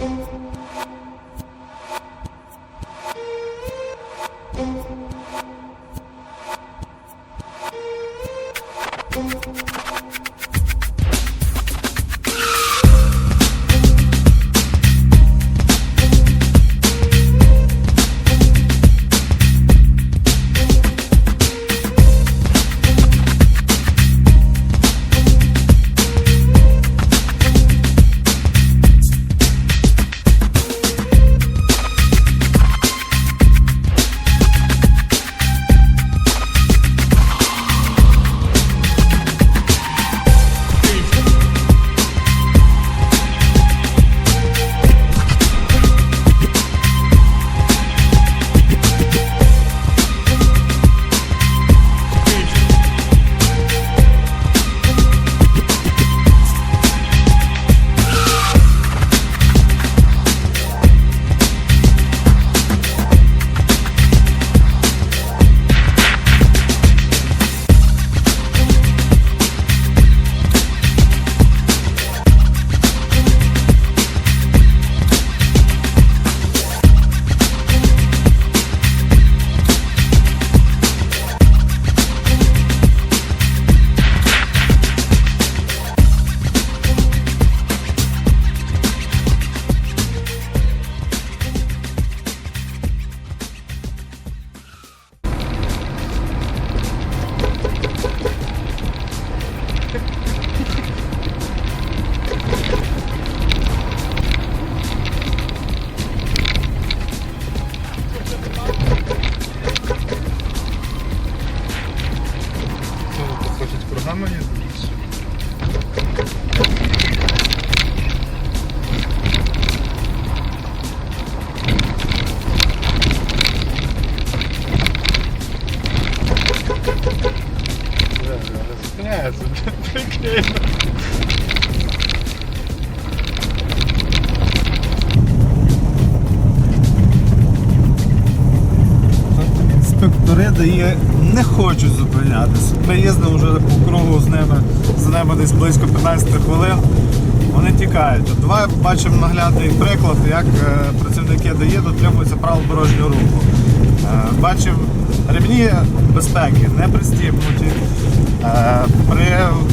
うん。Дає не хочуть зупинятися. Ми їздимо вже по кругу з ними, за ними десь близько 15 хвилин. Вони тікають. Давай бачимо наглядний приклад, як е, працівники ДАЄ дотримуються правил дорожнього руху. Е, Бачимо ремні безпеки не пристібнуті. Е, При,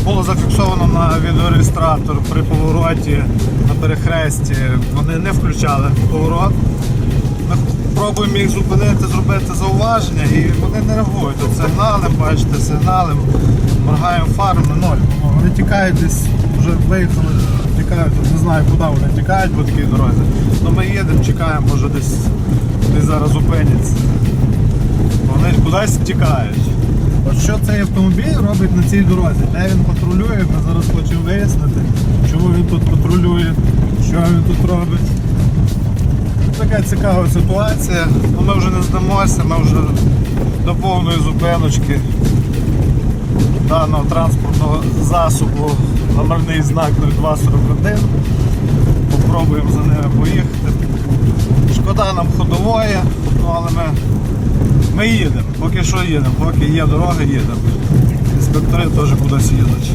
було зафіксовано на відеореєстратор при повороті на перехресті. Вони не включали поворот. Ми пробуємо їх зупинити, зробити зауваження, і вони не реагують. От сигналем, бачите, сигналем, моргаємо фарами, ноль. Вони тікають десь, вже виїхали, тікають, не знаю куди вони тікають по такій дорозі. Ну ми їдемо, чекаємо, може десь, десь зараз зупиняться. Вони ж кудись тікають. От що цей автомобіль робить на цій дорозі? Де він патрулює, ми зараз хочемо вияснити, чому він тут патрулює, що він тут робить. Така цікава ситуація. Ну, ми вже не здамося, ми вже до повної зупиночки даного транспортного засобу номерний знак 0241. Попробуємо за ними поїхати. Шкода нам ходової, ну, але ми, ми їдемо, поки що їдемо, поки є дорога, їдемо. Інспектори теж кудись їдуть.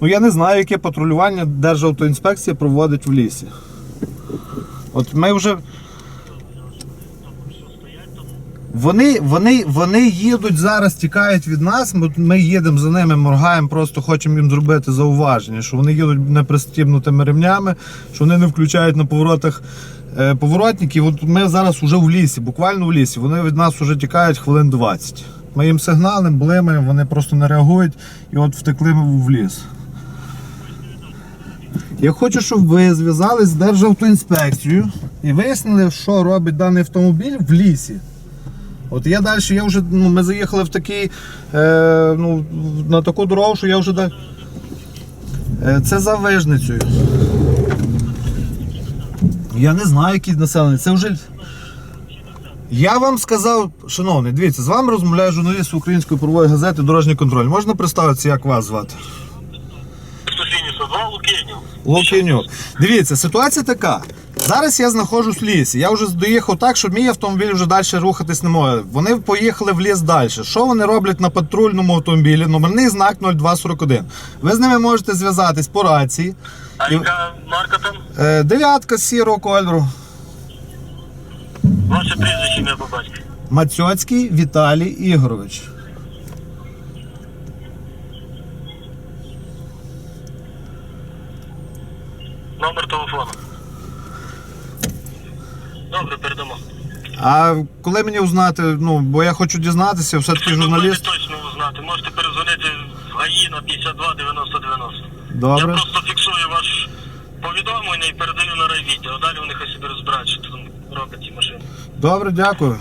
Ну я не знаю, яке патрулювання Державтоінспекція проводить в лісі. От ми вже. Вони, вони, вони їдуть зараз, тікають від нас. Ми, ми їдемо за ними, моргаємо, просто хочемо їм зробити зауваження, що вони їдуть непристібнутими ремнями, що вони не включають на поворотах е, поворотників. От ми зараз вже в лісі, буквально в лісі. Вони від нас вже тікають хвилин 20. Ми їм сигналимо, блимаємо, вони просто не реагують і от втекли в ліс. Я хочу, щоб ви зв'язались з Державтоінспекцією і вияснили, що робить даний автомобіль в лісі. От я далі, я вже, ну, ми заїхали в такий, е, ну, на таку дорогу, що я вже. Е, це за вижницею. Я не знаю, який населений. Це вже. Я вам сказав, шановний, дивіться, з вами розмовляє журналіст української правової газети Дорожній контроль. Можна представитися, як вас звати? Стусінівська, два Дивіться, ситуація така. Зараз я знаходжусь в лісі. Я вже доїхав так, що мій автомобіль вже далі рухатись не може. Вони поїхали в ліс далі. Що вони роблять на патрульному автомобілі? Номерний знак 0241. Ви з ними можете зв'язатись по рації. А яка марка там? Е, дев'ятка сірого кольору. Ваше прізвище ім'я по батькові. Мацьоцький Віталій Ігорович. Номер телефону. Добре, передамо. А коли мені узнати, ну, бо я хочу дізнатися, все-таки журналіст. можете точно узнати. Можете перезвонити в ГАІ на 52 90 90. Я Добре. просто фіксую ваш повідомлення і передаю на райвідділ. А далі вони хай собі розбирають, що там роблять ці машини. Добре, дякую.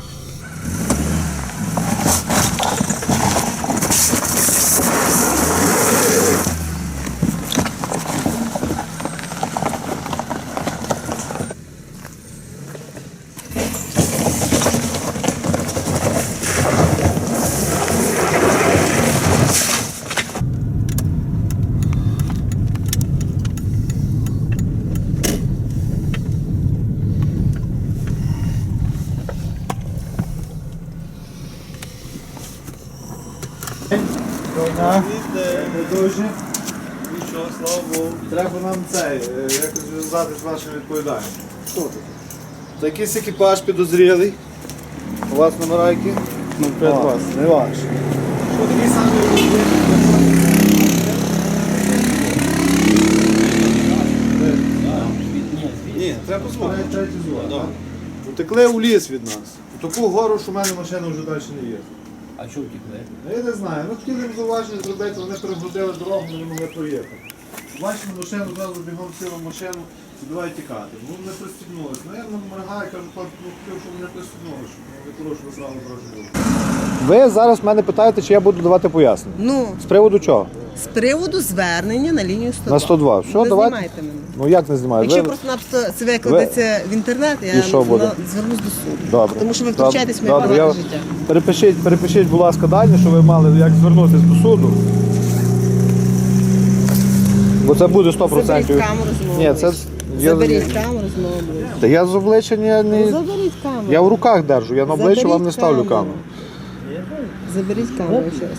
Дуже. Нічого, слава Богу. Треба нам цей, якось зв'язати з вашим відповіданням. Хто тут? Це якийсь екіпаж підозрілий. У вас номера які? Ну, перед вас. Не ваш. Що такий самий Ні, треба Третій звод. Утекли у ліс від нас. У таку гору, що в мене машина вже далі не є. А що втікли? Ну, Я не знаю. Ну хотіли їм зауваження зробити, вони перегрузили дорогу, вони могли проїхати. Бачимо машину, зразу бігом в машину і давай тікати. Ну не пристібнулися. Ну я моргаю, кажу, хлопці, ну хотів, щоб не пристібнули, щоб ну, не порушили сразу дорожню Ви зараз мене питаєте, чи я буду давати пояснення. Ну, З приводу чого? з приводу звернення на лінію 102. На 102. Все, ви давайте. знімаєте мене. Ну як не знімаю? Якщо Ви- просто-напросто це викладеться в інтернет, я І що на- буде? звернусь до суду. Добре. Тому що ви втручаєтесь в моє Добре, приватне я- життя. Перепишіть, перепишіть, будь ласка, дані, що ви мали, як звернутися до суду. Бо це буде 100%. Заберіть камеру з мого Ні, це я, Заберіть камеру з мого обличчя. Та я з обличчя не, Ну. Заберіть камеру. Я в руках держу, я на обличчя вам не ставлю камеру. Заберіть камеру ще раз.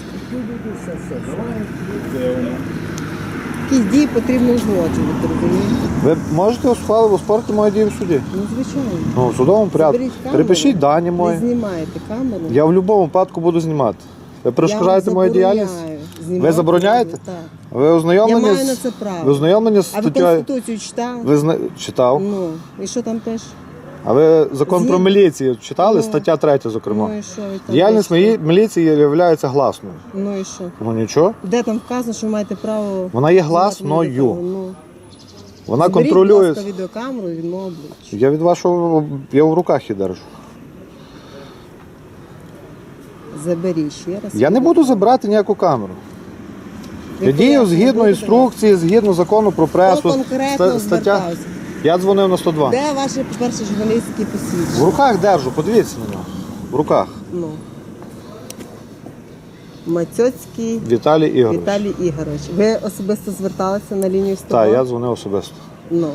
Якісь дії потрібно узгоджувати, розумієте? Ви можете оспорити оспорити мої дії в суді? Ну, звичайно. Ну, в судовому порядку. Заберіть камеру. Перепишіть дані мої. знімайте камеру. Я в будь-якому випадку буду знімати. Ви перешкоджаєте мою діяльність? Знімати Ви забороняєте? Так. Ви Я ознайомлені маю на це право. Ви ознайомлені з А ви? Конституцію читали? Ви зна... читав. Ну, і що там теж? А ви закон про міліцію читали? Ну. Стаття 3, зокрема. Ну і що ви там Діяльність пишете? мої- міліції є гласною. Ну і що? Ну нічого. Де там вказано, що ви маєте право... Вона є гласною. Ну, Вона заберіть, контролює. будь ласка, відеокамеру обличчя. Я від вашого я в руках її держу. Заберіть ще раз. Я не буду забирати ніяку камеру. Я дію згідно інструкції, згідно закону про Хто пресу. конкретно ста- стаття. звертався? Я дзвонив на 102. Де ваші, по-перше, журналістські В посвідчення? руках держу, подивіться на нього. В руках. Ну. Мацьоцький Віталій Ігорович. Віталій Ігорович. Ви особисто зверталися на лінію 102? Так, я дзвонив особисто. Ну.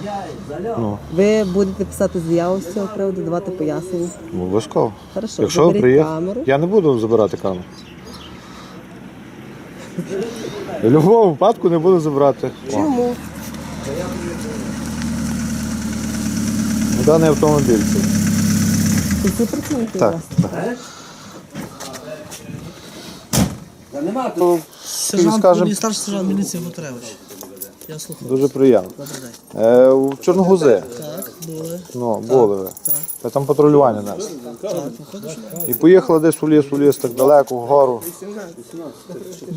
Ну, Ви будете писати заяву з цього приводу, давати пояснення. ну, обов'язково. Хорошо, Якщо ви заберіть приїхали, камеру. я не буду забирати камеру. В будь-якому випадку не буду забирати. Чому? Даний автомобіль. це. У Так, вас? так. Сержант, скажем- старший сержант міліції Бутревич. Я слухаю. Дуже приємно. Добрий день. Е, у Чорногузи. Так, Були. Ну, були ви. Та там патрулювання несли. І поїхали десь у ліс, у ліс, так далеко, вгору.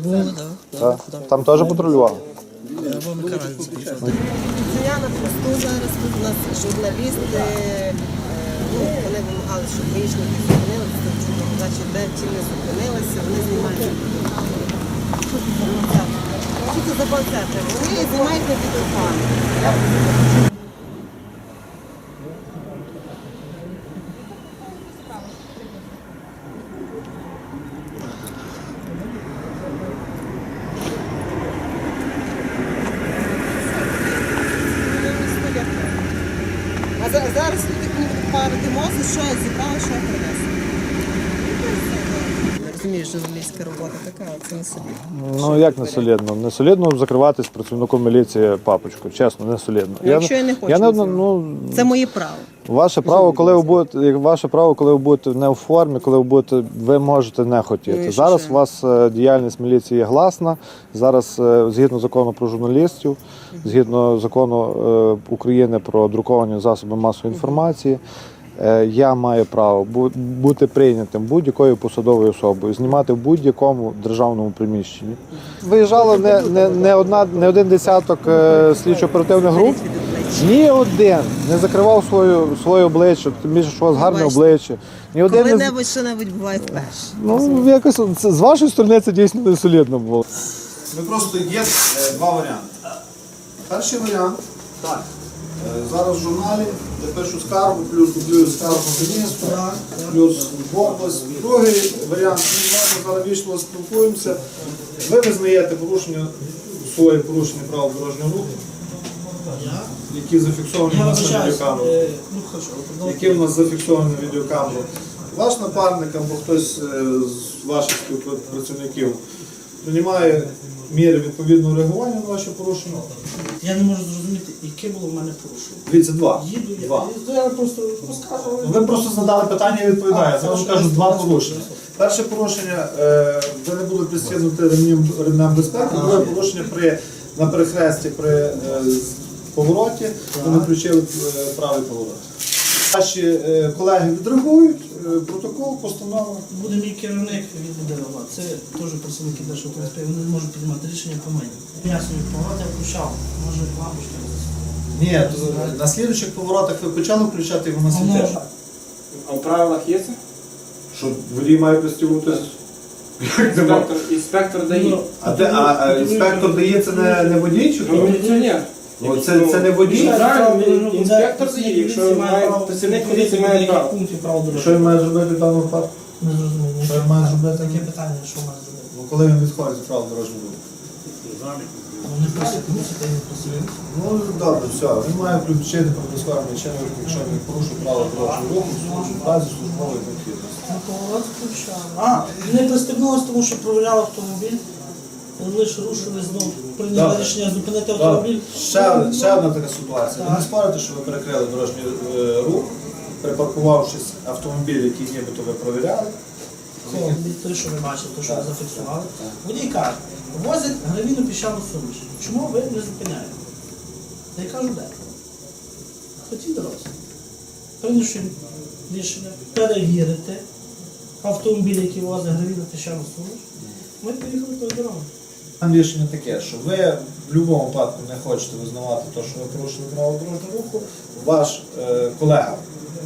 Були, так. Там теж патрулювали? Я на посту зараз тут у нас журналісти, ну, вони вимагали, щоб гаїшники зупинилися, чому значить, де чим не зупинилися, вони знімають. Що це за концерти? Вони знімають на відеокамеру. А за- зараз люди мені будуть парити мозок, що я зібрала, що я принесла. Не розумію, журналістська робота така, це не собі. Ну як не солідно? Не солідно закриватись працівником міліції папочку, чесно, не солідно. Ну, якщо я не хочу Я не, ну, Це моє право. Ваше право, коли ви будете, ваше право, коли ви будете не у формі, коли ви будете, ви можете не Ну, хотіти. і Зараз у вас е, діяльність міліції є гласна. Зараз е, згідно закону про журналістів, згідно закону е, України про друковані засоби масової інформації. Е, Я маю право бути прийнятим будь-якою посадовою особою, знімати в будь-якому державному приміщенні. Виїжджало не, не, не, одна, не один десяток е, слідчо-оперативних груп. Ні один не закривав свою, своє обличчя, тим більше, що у вас гарне обличчя. Ні один не, Коли-небудь що-небудь буває вперше. ну, якось це, з вашої сторони це дійсно не солідно було. Ми просто є е, два варіанти. Перший варіант так. Е, Зараз в журналі я пишу скаргу, плюс дублюю скаргу в місто, плюс в область. Другий варіант, ми з зараз вічно спілкуємося. Ви визнаєте порушення, своє порушення правил дорожнього руху, які зафіксовані у нас на відеокамеру. Які у нас зафіксовані на відеокамеру. Ваш напарник або хтось е, з ваших співпрацівників приймає міри відповідного реагування на ваші порушення. Я не можу зрозуміти, яке було в мене порушення. Дивіться, два. Їду я. Два. Я просто розказував. Ви просто задали питання і відповідає. Зараз ж кажу два порушення. Перше порушення, е, ви не були пристібнути ремнем, ремнем безпеки, друге порушення при, на перехресті при е, з- повороті, ви не включили е, правий поворот. Ваші е, колеги відреагують, е, протокол, постанова. Буде мій керівник відвідала. Це теж працівники Державної інспекції, вони не можуть приймати рішення по мені. Ясно, поворот я включав. Може, лампочка. Ні, то на слідуючих поворотах ви почали включати його на світло. А в правилах є це? Що водій має пристібнутися? Інспектор, інспектор дає. Ну, А, де, а, а інспектор дає це не, не водій чи Ну, хто? міліціонер. Ну, це, це не водій? Ну, правильно, Ну, інспектор це дає, якщо має працівник поліції має право. пунктів право Що він має зробити в даному випадку? Не зрозуміло. Що він має зробити? Таке питання, що має зробити? Ну, коли він відходить від правил дорожнього руху. Вони просять, мусять, я не просив. Ну, добре, все. Він має включити протискарний чинник, якщо він порушив правила дорожнього руху, в разі службової необхідності. На поворот включав. А, не пристебнулося, тому що провіряли автомобіль. Лише рушили знов, прийняли Добре. рішення зупинити автомобіль. Ще, одна- ще одна така ситуація. Ви не спорите, що ви перекрили дорожній е, рух, припаркувавшись автомобіль, який нібито ви провіряли. Автомобіль, той, що ви бачили, той, що ви зафіксували. Водій каже, возять гравійну піщану суміш. Чому ви не зупиняєте? Я кажу, де? Хотіть дорозі. Прийнявши рішення перевірити автомобіль, який возить гравійну піщану суміш, ми поїхали тою дорогою. Там рішення таке, що ви в будь-якому випадку не хочете визнавати те, що ви порушили правила дорожнього руху, ваш е, колега.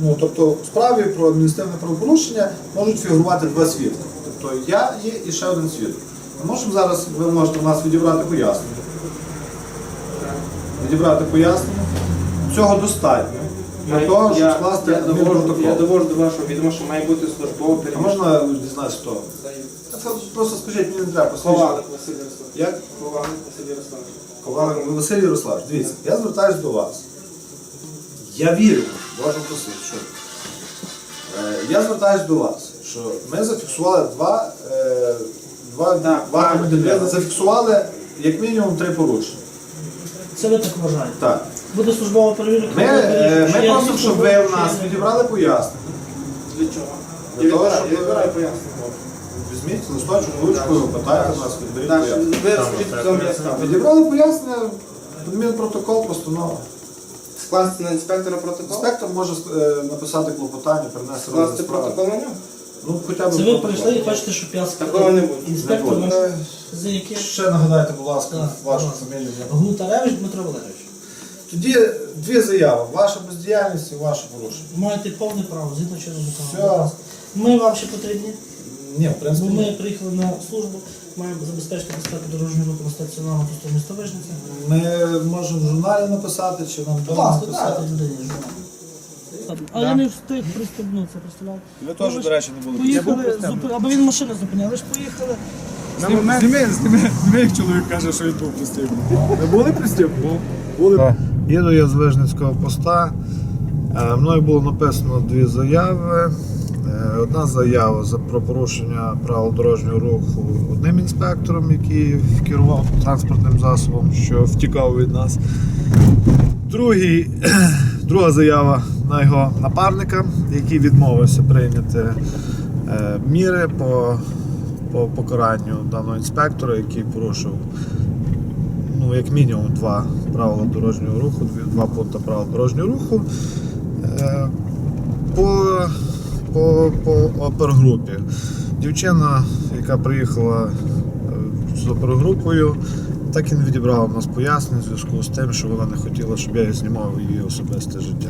Ну, тобто в справі про адміністративне правопорушення можуть фігурувати два свідки. Тобто я є і ще один свідок. Ми можемо зараз, ви можете у нас відібрати пояснення. Відібрати пояснення. Цього достатньо. Для того, щоб Я, скласти я, довожу, я довожу до вашого відома, що має бути службове А можна дізнатися хто? Та це Просто скажіть, мені не треба посвідчити. Ковалик Василь Ярославович. Як? Ковалик Василь Ярославович. Ковалик Василь Ярославович, дивіться, я звертаюся до вас. Я вірю, Боже просить, що е, я звертаюся до вас, що ми зафіксували два, е, два, Так, два правильно. Зафіксували як мінімум три порушення. Це ви так вважаєте. Так. Буде службова перевірка. Ми, е, ми просимо, щоб ви в нас відібрали пояснення. Для чого? Для Я того, відбираю, щоб я пояснення. Візьміть листочок, ручкою, питайте нас, відберіть пояснення. Відібрали пояснення, адмінпротокол, постанова. Скласти на інспектора протокол? Інспектор може е, написати клопотання, принести розгляд Скласти справи. протокол на нього? Ну, хоча б Це ви протокол. прийшли і хочете, щоб я Такого не буде. Інспектор Не ваш буде. за яке? Ще нагадайте, будь ласка, вашу фамілію. Гнутаревич Дмитро Валерійович. Тоді дві заяви. Ваша бездіяльність і ваше порушення. Маєте повне право, згідно чинного Все. Ми вам ще потрібні, Ні, в бо принципі, ми ні. приїхали на службу, маємо забезпечити безпеку дорожнього руху на стаціонарному посту міста Вижниця. ми можемо в журналі написати, чи нам Будь вдома ласка, написати. дайте людині журнал. А я не встиг пристебнутися, представляєте? Ви теж, до речі, не були. Поїхали, зупи... або він машину зупиняв, ви ж поїхали. Зніми, зніми, зніми, як чоловік каже, що він був пристібний. Ви були пристібні? Були. Їду я з Вижницького поста. Е, Мною було написано дві заяви. Е, Одна заява за про порушення правил дорожнього руху одним інспектором, який керував транспортним засобом, що втікав від нас. Другий, друга заява на його напарника, який відмовився прийняти е, міри по, по покаранню даного інспектора, який порушив ну, як мінімум два правила дорожнього руху, два пункти правил дорожнього руху. Е, по, по, по опергрупі. Дівчина, яка приїхала е, з опергрупою, так і не відібрала в нас пояснень в зв'язку з тим, що вона не хотіла, щоб я знімав її особисте життя.